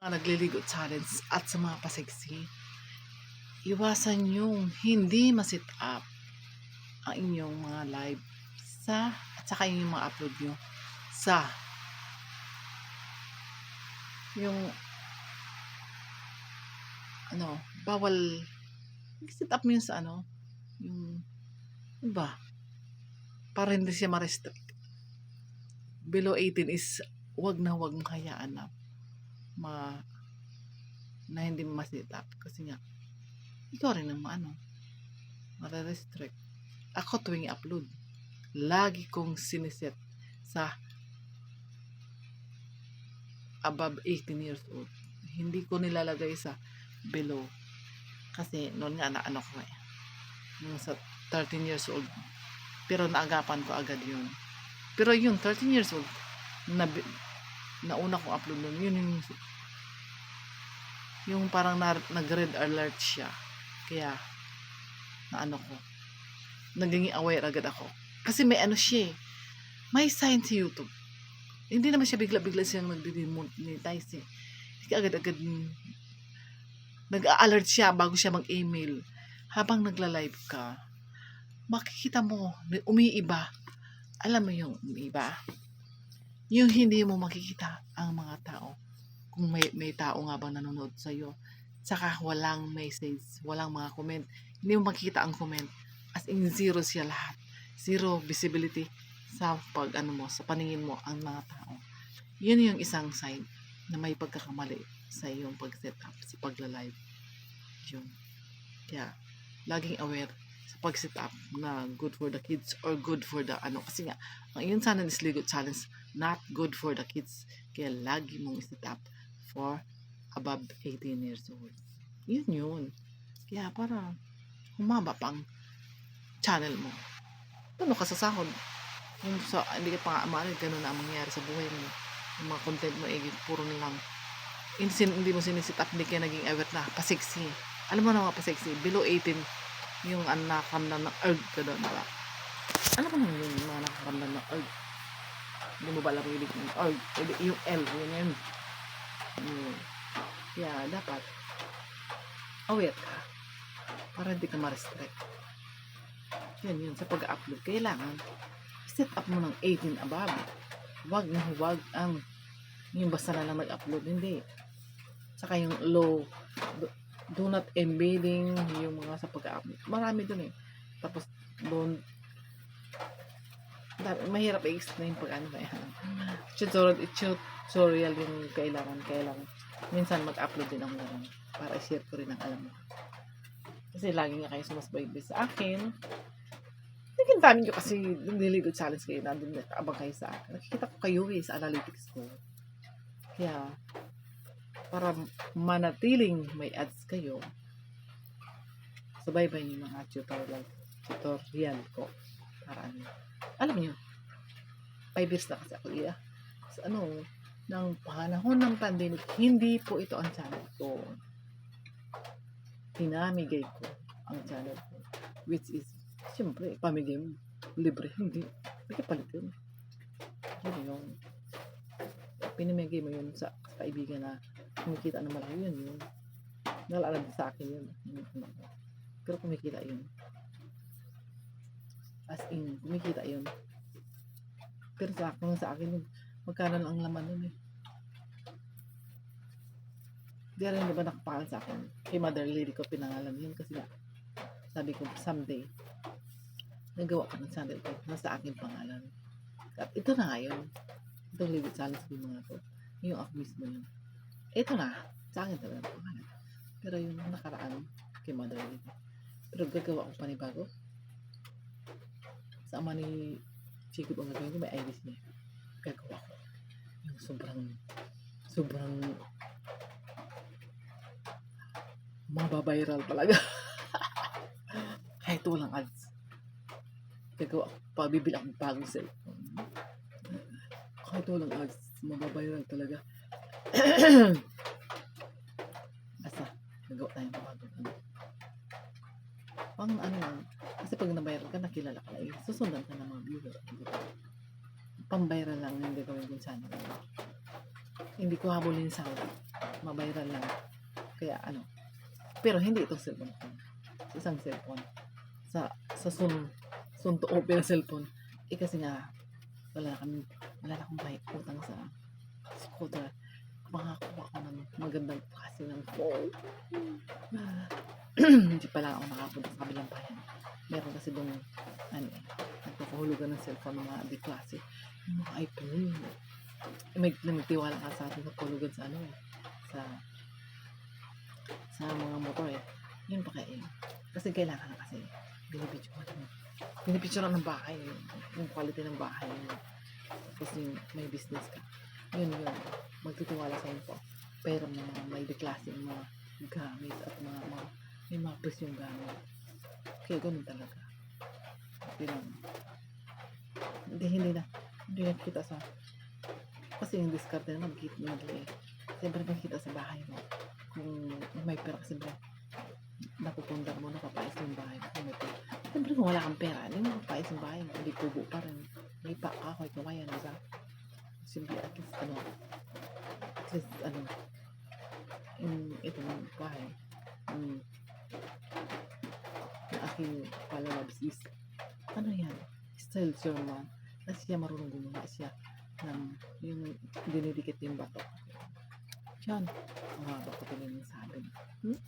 mga nagliligo challenge at sa mga pasiksi, iwasan yung hindi ma-sit up ang inyong mga live sa at saka yung mga upload nyo sa yung ano, bawal sit up mo yun sa ano yung ba? Para hindi siya ma-restrict. Below 18 is wag na wag mong hayaan na ma na hindi up kasi nga ikaw rin ang maano mare-restrict. Ako tuwing i-upload lagi kong siniset sa above 18 years old. Hindi ko nilalagay sa below. Kasi noon nga na ano ko eh yung sa 13 years old. Pero naagapan ko agad yun. Pero yung 13 years old na nauna kong upload nun. Yun yung yung parang na, nag-red alert siya. Kaya na ano ko. Naging aware agad ako. Kasi may ano siya eh. May sign sa YouTube. Hindi naman siya bigla-bigla siyang nagdi-demonetize eh. Hindi agad-agad nag-alert siya bago siya mag-email. Habang nagla-live ka makikita mo umiiba. Alam mo yung umiiba yung hindi mo makikita ang mga tao. Kung may, may tao nga bang nanonood sa'yo. Saka walang message walang mga comment. Hindi mo makikita ang comment. As in zero siya lahat. Zero visibility sa pag ano mo sa paningin mo ang mga tao. Yun yung isang sign na may pagkakamali sa iyong pag set up sa pagla-live. Yun. Kaya laging aware sa pag set up na good for the kids or good for the ano. Kasi nga ang yun sana is Ligo challenge not good for the kids. Kaya lagi mong set up for above 18 years old. Yun yun. Kaya para humaba pang channel mo. Paano ka sasahod kung sa hindi ka pa amanin ganun na ang mangyayari sa buhay mo. Yung mga content mo eh puro na lang. Hindi, sin- hindi mo sinisit up hindi ka naging aware na pasiksi alam mo na mga pasiksi below 18 yung ang nakakamdam ng urge ka doon diba? alam mo na yun yung mga nakakamdam ng urge hindi mo ba yung ibig Ibig- yung L. Yun yun yun kaya dapat aware ka para hindi ka ma-restrict. Yan yun. Sa pag-upload kailangan set up mo ng 18 above. Wag na huwag ang yung basta na lang mag-upload hindi. Saka yung low do, do not embedding yung mga sa pag-upload. Marami dun eh. Tapos dami- mahirap i-explain pag ano kaya tutorial, tutorial yung kailangan kailangan minsan mag-upload din ako ganun para i-share ko rin ang alam mo kasi lagi nga kayo sumasbaybay sa akin Naging dami nyo kasi nililigot challenge kayo, nandun abang kayo sa akin. Nakikita ko kayo eh, sa analytics ko. Kaya, para manatiling may ads kayo, subaybay yung mga tutorial, tutorial ko. Para ano, alam niyo, 5 years na kasi ako, iya. Sa ano, ng panahon ng pandemic, hindi po ito ang channel ko. Pinamigay ko ang channel ko. Which is Siyempre, pamigay mo. Libre. Hindi. May kapalit yun. Yun yun. Pinamigay mo yun sa kaibigan na kumikita ng malaki yun. yun. Nalalam sa akin yun. Pero kumikita yun. As in, kumikita yun. Pero sa akin, sa akin magkano lang ang laman yun eh. Di rin di ba nakapangalan sa akin. Kay Mother Lady ko pinangalan yun kasi nga, sabi ko, someday, nagawa ko ng channel ko. Nasa akin pangalan. At ito na nga yun. Itong Livid Challenge ko mga to. Yung ako mismo yun. Ito na. Sa akin talaga ang pangalan. Pero yung nakaraan kay Mother Lady. Pero gagawa ko panibago. Sa ama ni Chico ang gagawin ko, may iris niya. Gagawa ko. Yung sobrang sobrang mababiral talaga. Kahit walang ads gagawa ako, pabibili akong bagong cellphone. Kahit walang ads, mababayaran talaga. Basta, gagawa tayo ng ano. Pang ano lang, kasi pag nabayaran ka, nakilala ka na eh, susundan ka ng mga viewer. Pambayaran lang yung gagawin kong channel. Hindi ko habulin sa mabiral lang. Kaya ano, pero hindi itong cellphone ko. Isang cellphone. Sa, sa sun, sun to open cellphone. Eh kasi nga, wala kami, wala na akong bayad utang sa scooter. Makakuha ko ng magandang klase ng phone. Ah, hindi pa lang ako bayan. Meron kasi doon, ano nagpapahulugan ng cellphone ng mga di klase. Yung mga iPhone. Eh, may nagtiwala ka sa atin sa pahulugan sa ano eh, sa sa mga motor eh. Yun pa kaya Kasi kailangan na kasi binibidyo ko ng binibidyo ng bahay. Yung, yung quality ng bahay. Yung, tapos yung may business ka. Yun yun. Magtitiwala sa info. Pero mga may deklase mga gamit at mga, mga may mga presyong gamit. Kaya ganun talaga. Hindi lang. Hindi, hindi na. Hindi na kita sa kasi yung discard na mag-hit mag eh. Siyempre nakikita sa bahay mo. Kung may pera ka, siyempre napupundar mo, napapais yung bahay mo. Kung may. Siyempre kung wala kang pera, hindi mo mapapais yung bahay mo. Hindi kubo pa rin. May pa kahoy, kawayan, diba? Siyempre at least, ano, at least, ano, yung itong bahay, yung aking palalabs is, ano yan, style German. Kasi siya marunong gumawa siya ng yung dinidikit yung bato. Yan. Ang haba ko tuloy ng sabi. Hmm?